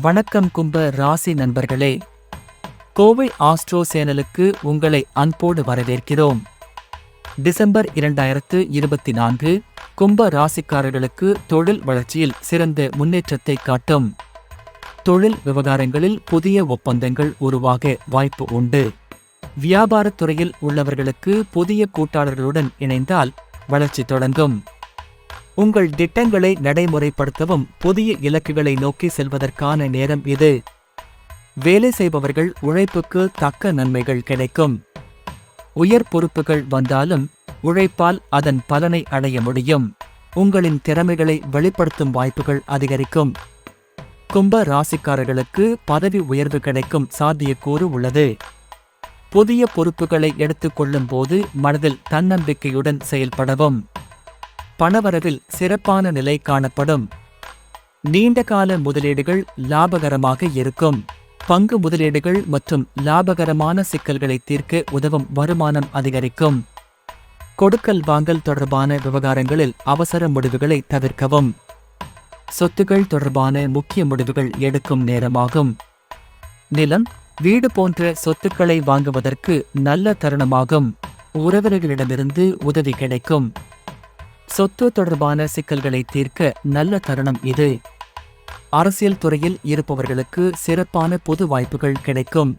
வணக்கம் கும்ப ராசி நண்பர்களே. கோவை ஆஸ்ட்ரோ சேனலுக்கு உங்களை அன்போடு வரவேற்கிறோம். டிசம்பர் இரண்டாயிரத்து இருபத்தி நான்கு கும்ப ராசிக்காரர்களுக்கு தொழில் வளர்ச்சியில் சிறந்த முன்னேற்றத்தை காட்டும். தொழில் விவகாரங்களில் புதிய ஒப்பந்தங்கள் உருவாக வாய்ப்பு உண்டு. வியாபாரத் துறையில் உள்ளவர்களுக்கு புதிய கூட்டாளர்களுடன் இணைந்தால் வளர்ச்சி தொடங்கும். உங்கள் திட்டங்களை நடைமுறைப்படுத்தவும் புதிய இலக்குகளை நோக்கி செல்வதற்கான நேரம் இது. வேலை செய்பவர்கள் உழைப்புக்கு தக்க நன்மைகள் கிடைக்கும். உயர் பொறுப்புகள் வந்தாலும் உழைப்பால் அதன் பலனை அடைய முடியும். உங்களின் திறமைகளை வெளிப்படுத்தும் வாய்ப்புகள் அதிகரிக்கும். கும்ப ராசிக்காரர்களுக்கு பதவி உயர்வு கிடைக்கும் சாத்தியக்கூறு உள்ளது. புதிய பொறுப்புகளை எடுத்துக்கொள்ளும் போது மனதில் தன்னம்பிக்கையுடன் செயல்படவும். பணவரவில் சிறப்பான நிலை காணப்படும். நீண்டகால முதலீடுகள் லாபகரமாக இருக்கும். பங்கு முதலீடுகள் மற்றும் லாபகரமான சிக்கல்களை தீர்க்க உதவும் வருமானம் அதிகரிக்கும். கொடுக்கல் வாங்கல் தொடர்பான விவகாரங்களில் அவசர முடிவுகளை தவிர்க்கவும். சொத்துகள் தொடர்பான முக்கிய முடிவுகள் எடுக்கும் நேரமாகும். நிலம் வீடு போன்ற சொத்துக்களை வாங்குவதற்கு நல்ல தருணமாகும். உறவினர்களிடமிருந்து உதவி கிடைக்கும். சொத்து தொடர்பான சிக்கல்களை தீர்க்க நல்ல தருணம் இது. அரசியல் துறையில் இருப்பவர்களுக்கு சிறப்பான பொது வாய்ப்புகள் கிடைக்கும்.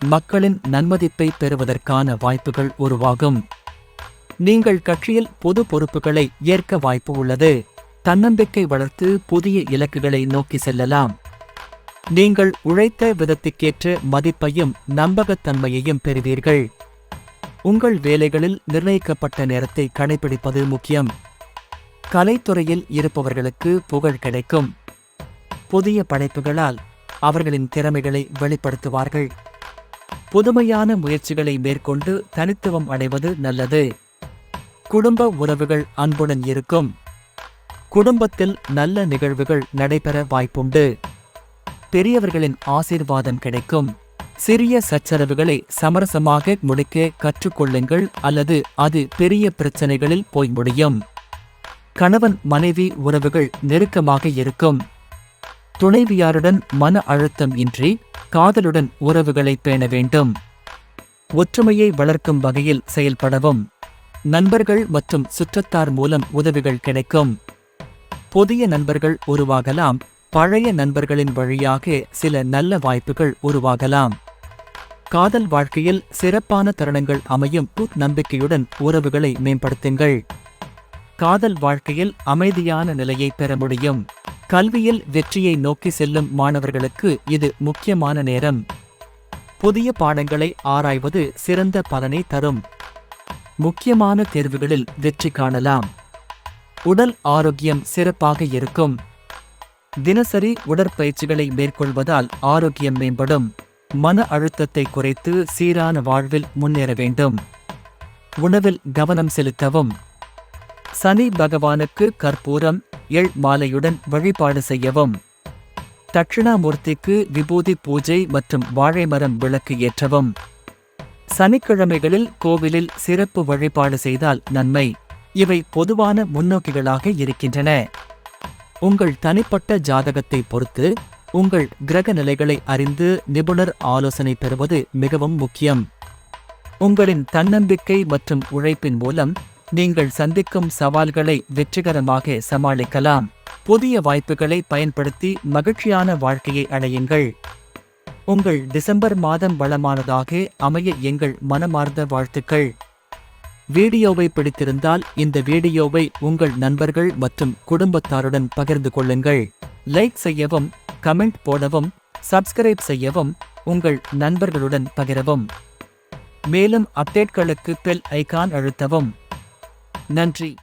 மக்களின் நன்மதிப்பை பெறுவதற்கான வாய்ப்புகள் உருவாகும். நீங்கள் கட்சியில் பொது பொறுப்புகளை ஏற்க வாய்ப்பு உள்ளது. தன்னம்பிக்கை வளர்த்து புதிய இலக்குகளை நோக்கி செல்லலாம். நீங்கள் உழைத்த விதத்துக்கேற்ற மதிப்பையும் நம்பகத்தன்மையையும் பெறுவீர்கள். உங்கள் வேலைகளில் நிர்ணயிக்கப்பட்ட நேரத்தை கடைபிடிப்பது முக்கியம். கலைத்துறையில் இருப்பவர்களுக்கு புகழ் கிடைக்கும். புதிய படைப்புகளால் அவர்களின் திறமைகளை வெளிப்படுத்துவார்கள். புதுமையான முயற்சிகளை மேற்கொண்டு தனித்துவம் அடைவது நல்லது. குடும்ப உறவுகள் அன்புடன் இருக்கும். குடும்பத்தில் நல்ல நிகழ்வுகள் நடைபெற வாய்ப்புண்டு. பெரியவர்களின் ஆசீர்வாதம் கிடைக்கும். சிறிய சச்சரவுகளை சமரசமாக முடிக்க கற்றுக்கொள்ளுங்கள் அல்லது அது பெரிய பிரச்சனைகளில் போய் முடியும். கணவன் மனைவி உறவுகள் நெருக்கமாக இருக்கும். துணைவியாருடன் மன அழுத்தம் இன்றி காதலுடன் உறவுகளை பேண வேண்டும். ஒற்றுமையை வளர்க்கும் வகையில் செயல்படவும். நண்பர்கள் மற்றும் சுற்றத்தார் மூலம் உதவிகள் கிடைக்கும். புதிய நண்பர்கள் உருவாகலாம். பழைய நண்பர்களின் வழியாக சில நல்ல வாய்ப்புகள் உருவாகலாம். காதல் வாழ்க்கையில் சிறப்பான தருணங்கள் அமையும். நம்பிக்கையுடன் உறவுகளை மேம்படுத்துங்கள். காதல் வாழ்க்கையில் அமைதியான நிலையை பெற முடியும். கல்வியில் வெற்றியை நோக்கி செல்லும் மாணவர்களுக்கு இது முக்கியமான நேரம். புதிய பாடங்களை ஆராய்வது சிறந்த பலனை தரும். முக்கியமான தேர்வுகளில் வெற்றி காணலாம். உடல் ஆரோக்கியம் சிறப்பாக இருக்கும். தினசரி உடற்பயிற்சிகளை மேற்கொள்வதால் ஆரோக்கியம் மேம்படும். மன அழுத்தத்தை குறைத்து சீரான வாழ்வில் முன்னேற வேண்டும். உணவில் கவனம் செலுத்தவும். சனி பகவானுக்கு கற்பூரம் எள் மாலையுடன் வழிபாடு செய்யவும். தட்சிணாமூர்த்திக்கு விபூதி பூஜை மற்றும் வாழைமரம் விளக்கு ஏற்றவும். சனிக்கிழமைகளில் கோவிலில் சிறப்பு வழிபாடு செய்தால் நன்மை. இவை பொதுவான முன்னோக்கிகளாக இருக்கின்றன. உங்கள் தனிப்பட்ட ஜாதகத்தை பொறுத்து உங்கள் கிரக நிலைகளை அறிந்து நிபுணர் ஆலோசனை பெறுவது மிகவும் முக்கியம். உங்களின் தன்னம்பிக்கை மற்றும் உழைப்பின் மூலம் நீங்கள் சந்திக்கும் சவால்களை வெற்றிகரமாக சமாளிக்கலாம். புதிய வாய்ப்புகளை பயன்படுத்தி மகிழ்ச்சியான வாழ்க்கையை அடையுங்கள். உங்கள் டிசம்பர் மாதம் வளமானதாக அமைய எங்கள் மனமார்ந்த வாழ்த்துக்கள். வீடியோவை பிடித்திருந்தால் இந்த வீடியோவை உங்கள் நண்பர்கள் மற்றும் குடும்பத்தாருடன் பகிர்ந்து கொள்ளுங்கள். லைக் செய்யவும் கமெண்ட் போடவும் சப்ஸ்கிரைப் செய்யவும் உங்கள் நண்பர்களுடன் பகிரவும். மேலும் அப்டேட்களுக்கு பெல் ஐகான் அழுத்தவும். நன்றி.